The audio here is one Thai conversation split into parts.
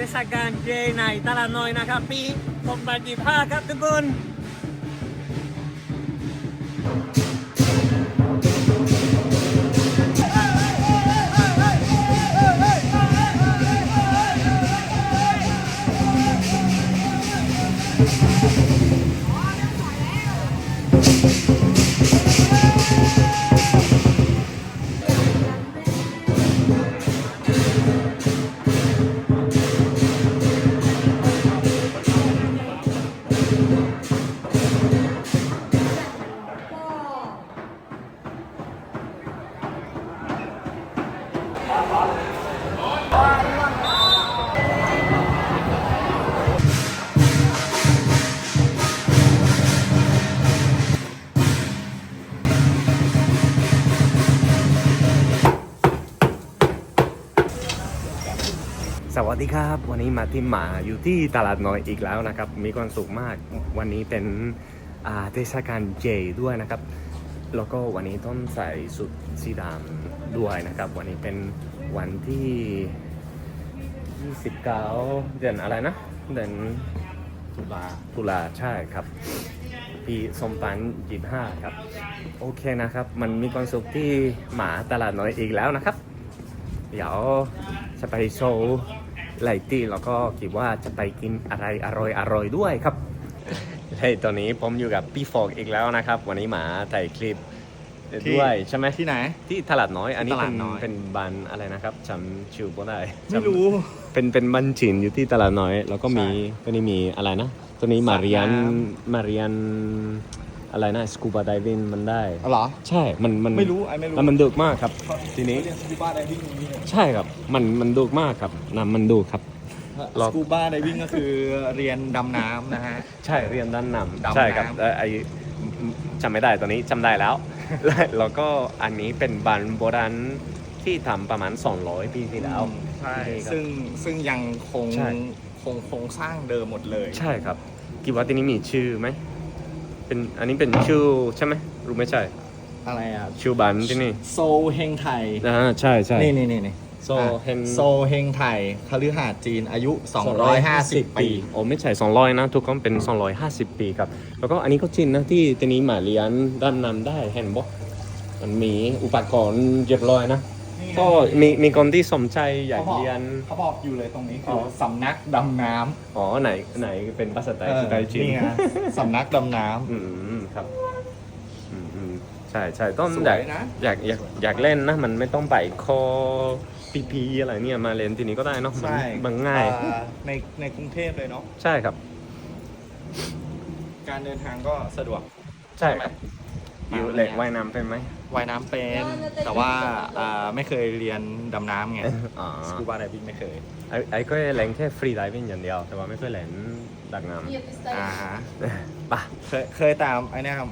เทศกาลเจในตลาดน้อยนะครับ ปี2025ครับทุกคน สวัสดีครับ วันนี้มาที่หมาอยู่ที่ตลาดน้อยอีกแล้วนะครับ มีความสุขมาก วันนี้เป็นอ่าเทศกาลเจด้วยนะครับ แล้วก็วันนี้ต้องใส่สุดสีดำด้วยนะครับ วันนี้เป็นวันที่ 29 เดือนอะไรนะ เดือนตุลาตุลาใช่ครับ ปีสมปันยี่ห้าครับ โอเคนะครับ มันมีความสุขที่หมาตลาดน้อยอีกแล้วนะครับ เดี๋ยวจะไปโชว์ ไลตี้แล้วก็คิดว่าจะไปกินอะไรอร่อยอร่อยด้วยครับเฮ้ยตอนนี้ผมอยู่กับพี่ฟอกอีกแล้วนะครับ วันนี้หมาถ่ายคลิปด้วยใช่ไหมที่ไหน ที่ตลาดน้อย อันนี้ตลาเป็ดนน้อยเป็นบันอะไรนะครับจำชื่อบ่ได้ไม่รู้ เป็นเป็นบันจินอยู่ที่ตลาดน้อย แล้วก็มีใช่ตัวนี้มีอะไรนะ ตัวนี้มาเรียนสระน้มาเรียน อะไรนะสกูบาไดวิงมันได้ อ๋อเหรอ ใช่ มันมันไม่รู้ไอ้ไม่รู้ แล้วมันดุมากครับ ทีนี้ เรียนสกูบ้าไดวิ่งตรงนี้ใช่ครับ มันมันดุมากครับน้ำมันดุครับหรอสกูบ้าไดวิ่งก็คือเรียนดำน้ำนะฮะ ใช่เรียนด้านนำดำน้ำใช่ครับเอ่อไอจำไม่ได้ตอนนี้จำได้แล้วแล้วก็อันนี้เป็นบันโบราณที่ทำประมาณ 200 ปีที่แล้ว ใช่ ครับซึ่งซึ่งยังคงใช่ คงโครงสร้างเดิมหมดเลย ใช่ครับคิดว่าที่นี้มีชื่อไหม เป็นอันนี้เป็นชื่อใช่ไหมรู้ไม่ใช่ อะไรอะชื่อบันที่นี่โซเฮงไทยอ่าใช่ใช่นี่นี่นี่นี่โซอะเฮงโซเฮงไทยคฤหาสน์จีนอายุ 250 ปี โอ้ไม่ใช่ 200 นะ ทุกคนเป็น 250 ปีครับ แล้วก็อันนี้ก็จริงนะที่ทีนี้มาเรียนด้านนำได้เห็นบ่มันมีอุปกรณ์เรียบร้อยนะ ก็มีมีคนที่สนใจอยากเขาบอกเรียน เขาบอกอยู่เลยตรงนี้อ๋คืออสำนักดำน้ำอ๋อไหนไหนเป็นภาษาไทยเออไทยจีนนี่ไงสำนักดำน้ำอืมครับอืมอืมใช่ใช่ต้องสวยอยากนะ อยากอยากอยากเล่นนะ มันไม่ต้องไปคอปีพีอะไรเนี่ยมาเล่นที่นี้ก็ได้เนาะมันใช่มันง่าย อ่ในในกรุงเทพเลยเนาะ ใช่ครับ การเดินทางก็สะดวก ใช่ครับอ ยู่เหล็กว่ายน้ำเป็นไหม ว่ายน้ำเป็น แต่ว่าอ่าไม่เคยเรียนดำน้ำไงอ๋อ สกูบาไดวิ่งไม่เคย ไอ้ไอ้ก็เล่นแค่ฟรีไดวิ่งอย่างเดียว แต่ว่าไม่เคยเล่นดักน้อ่าฮะำปะ เคยเคยตามไอ้เนี่ยครับ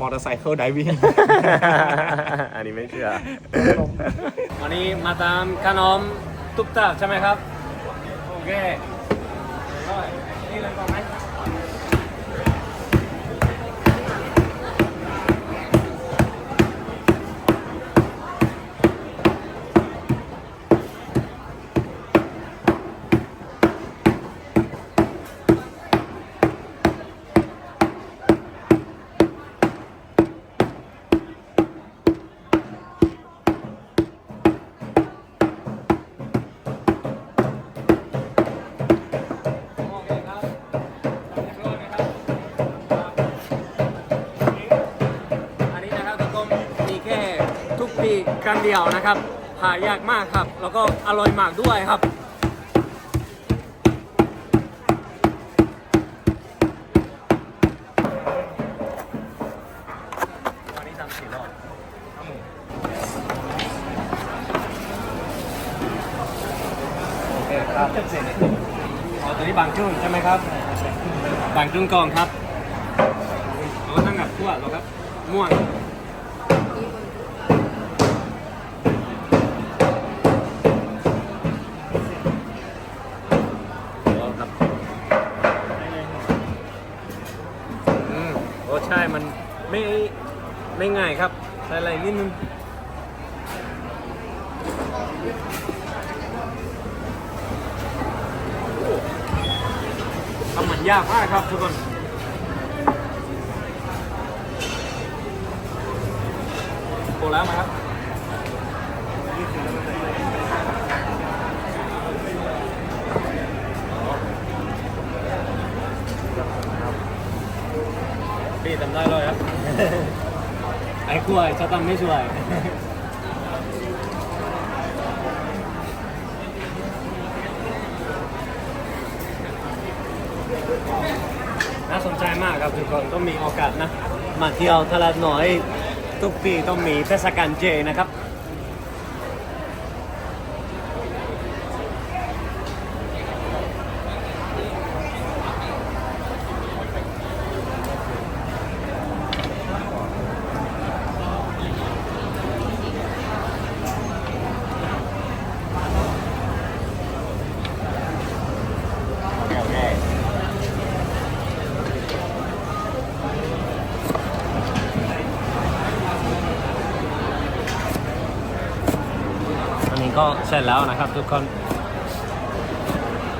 มอเตอร์ไซค์ไดวิ่ง อันนี้ไม่เชื่อ วันนี้มาตามขนมตุ๊กตาใช่ไหมครับ โอเคนี่เลยก่อนไหม ปีครั้งเดียวนะครับหายากมากครับ แล้วก็อร่อยมากด้วยครับวันนี้ทำสี่รอบโอเคครับอ๋อตัวนี้บางจุ้งใช่ไหมครับ บางจุ้งกองครับเราก็ตั้งกับขั้วแล้วครับม่วง ไม่ไม่ง่ายครับใส่อะไรนิดนึงยากมากครับทุกคนโปรแล้วไหมครับพี่ทำได้เลยครับ ไอ้กล้วยจะทำไม่ช่วยน่าสนใจมากครับทุกคนต้องมีโอกาสนะ มาเที่ยวตลาดน้อย ทุกปีต้องมีเทศกาลเจนะครับ โอเคโอเค อันนี้ ก็เสร็จแล้วนะครับทุกคน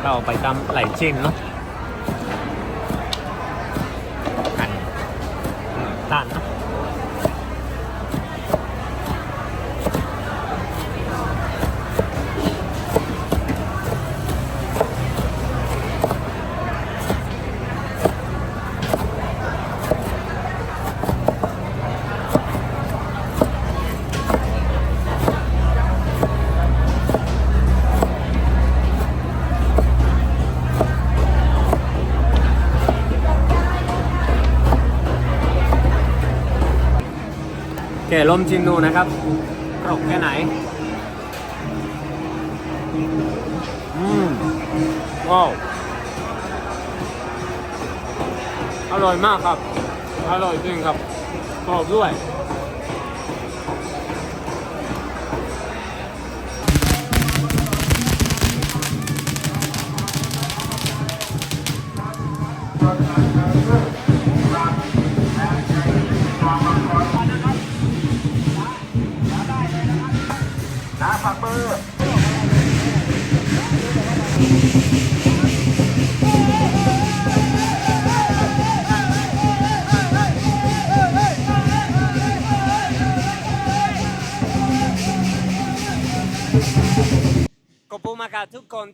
เข้าไปตำไหลจิ้นเนาะหั่นตาน แกะลมชิมดูนะครับกรอบแค่ไหน อืมว้าวอร่อยมากครับ อร่อยจริงครับกรอบด้วยนะ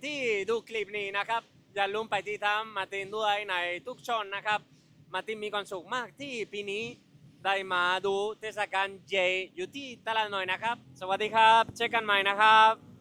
ที่ดูคลิปนี้นะครับ อย่าลืมไปติดตามมาตินด้วยในทุกช่องนะครับ มาตินมีความสุขมากที่ปีนี้ได้มาดูเทศกาลเจอยู่ที่ตลาดหน่อยนะครับ สวัสดีครับ เจอกันใหม่นะครับ